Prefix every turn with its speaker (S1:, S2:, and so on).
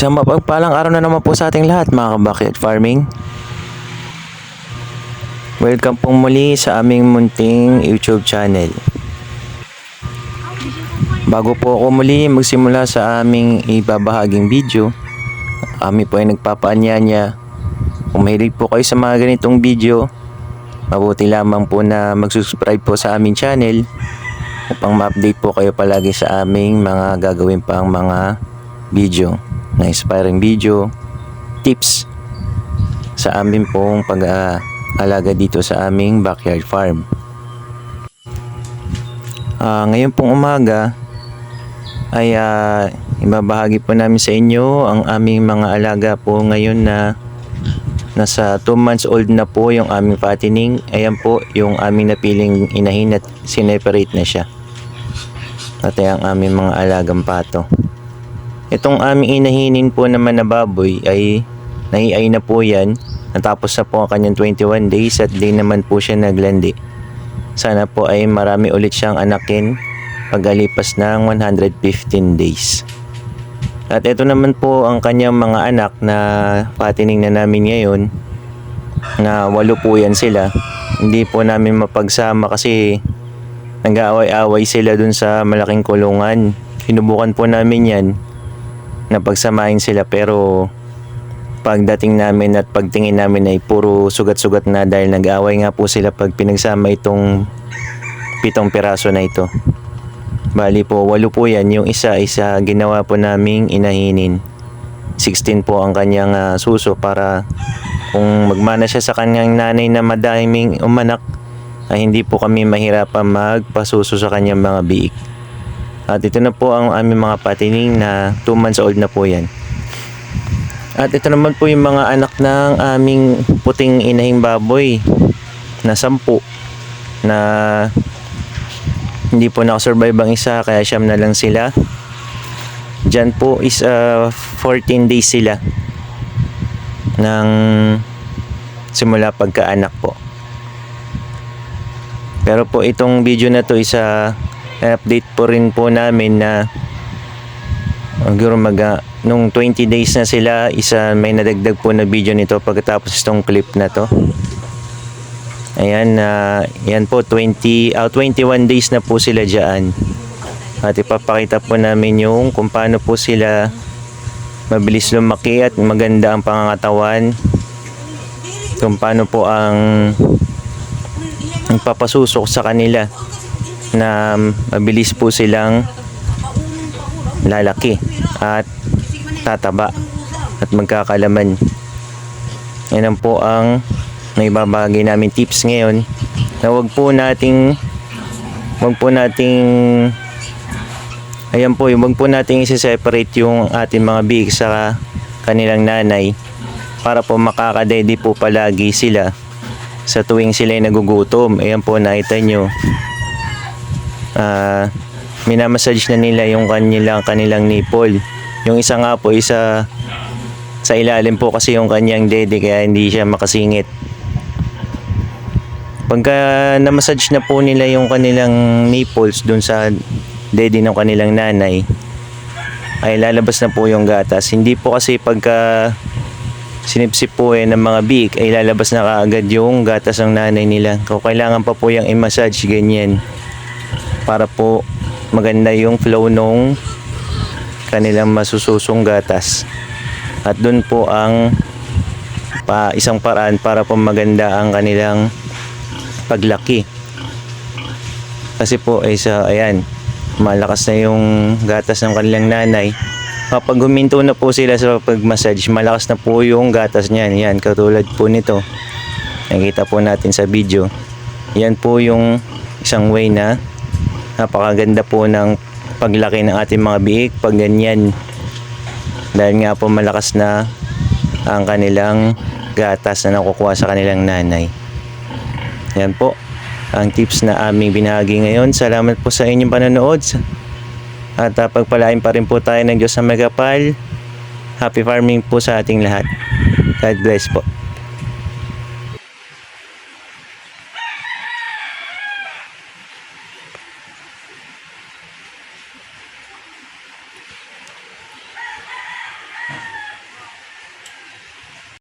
S1: Isang mapagpalang araw na naman po sa ating lahat mga kabakit farming. Welcome pong muli sa aming munting YouTube channel. Bago po ako muli magsimula sa aming ibabahaging video, kami po ay nagpapaanyanya. Kung mahilig po kayo sa mga ganitong video, mabuti lamang po na mag-subscribe po sa aming channel upang ma-update po kayo palagi sa aming mga gagawin pang mga video na inspiring video, tips sa amin pong pag-aalaga dito sa aming backyard farm. Ah, ngayon pong umaga ay ah, ibabahagi po namin sa inyo ang aming mga alaga po ngayon na nasa 2 months old na po yung aming fattening. Ayan po yung aming napiling inahin at sineparate na siya. At ang aming mga alagang pato. Itong aming inahinin po naman na baboy ay naiay na po yan. Natapos na po ang kanyang 21 days at di naman po siya naglandi. Sana po ay marami ulit siyang anakin pagalipas ng 115 days. At ito naman po ang kanyang mga anak na patining na namin ngayon na walo po yan sila. Hindi po namin mapagsama kasi nag-aaway-away sila dun sa malaking kulungan. Sinubukan po namin yan na pagsamahin sila pero pagdating namin at pagtingin namin ay puro sugat-sugat na dahil nag-away nga po sila pag pinagsama itong pitong piraso na ito. Bali po, walo po yan. Yung isa, isa ginawa po naming inahinin. 16 po ang kanyang ah, suso para kung magmana siya sa kanyang nanay na madaming umanak ay hindi po kami mahirapan magpasuso sa kanyang mga biik. At ito na po ang aming mga patining na 2 months old na po yan. At ito naman po yung mga anak ng aming puting inahing baboy na sampu na hindi po nakasurvive ang isa kaya siyam na lang sila. Diyan po is uh, 14 days sila ng simula pagkaanak po. Pero po itong video na to isa update po rin po namin na siguro mag ah, nung 20 days na sila isa may nadagdag po na video nito pagkatapos itong clip na to. Ayan na yan po 20 ah, 21 days na po sila diyan at ipapakita po namin yung kung paano po sila mabilis lumaki at maganda ang pangangatawan. Kung paano po ang ang papasusok sa kanila na mabilis po silang lalaki at tataba at magkakalaman. Yan po ang naibabagay namin tips ngayon na wag po nating wag po nating ayan po, wag po nating isi-separate yung ating mga big sa kanilang nanay para po makakadedy po palagi sila sa tuwing sila ay nagugutom. Ayan po, nakita nyo. Ah, minamassage na nila yung kanilang kanilang nipple. Yung isa nga po, isa sa ilalim po kasi yung kanyang dede kaya hindi siya makasingit. Pagka na-massage na po nila yung kanilang nipples dun sa dede ng kanilang nanay, ay lalabas na po yung gatas. Hindi po kasi pagka sinipsip po eh ng mga big ay lalabas na kaagad yung gatas ng nanay nila. Kung kailangan pa po yung i-massage ganyan para po maganda yung flow nung kanilang masususong gatas. At doon po ang pa isang paraan para po maganda ang kanilang paglaki. Kasi po ay sa ayan, malakas na yung gatas ng kanilang nanay. Kapag huminto na po sila sa pag-massage, malakas na po yung gatas niyan. Yan, katulad po nito. Nakita po natin sa video. Yan po yung isang way na napakaganda po ng paglaki ng ating mga biik pag ganyan. Dahil nga po malakas na ang kanilang gatas na nakukuha sa kanilang nanay. Yan po ang tips na aming binahagi ngayon. Salamat po sa inyong panonood. At uh, pagpalain pa rin po tayo ng Diyos sa Megapal. Happy farming po sa ating lahat. God bless po.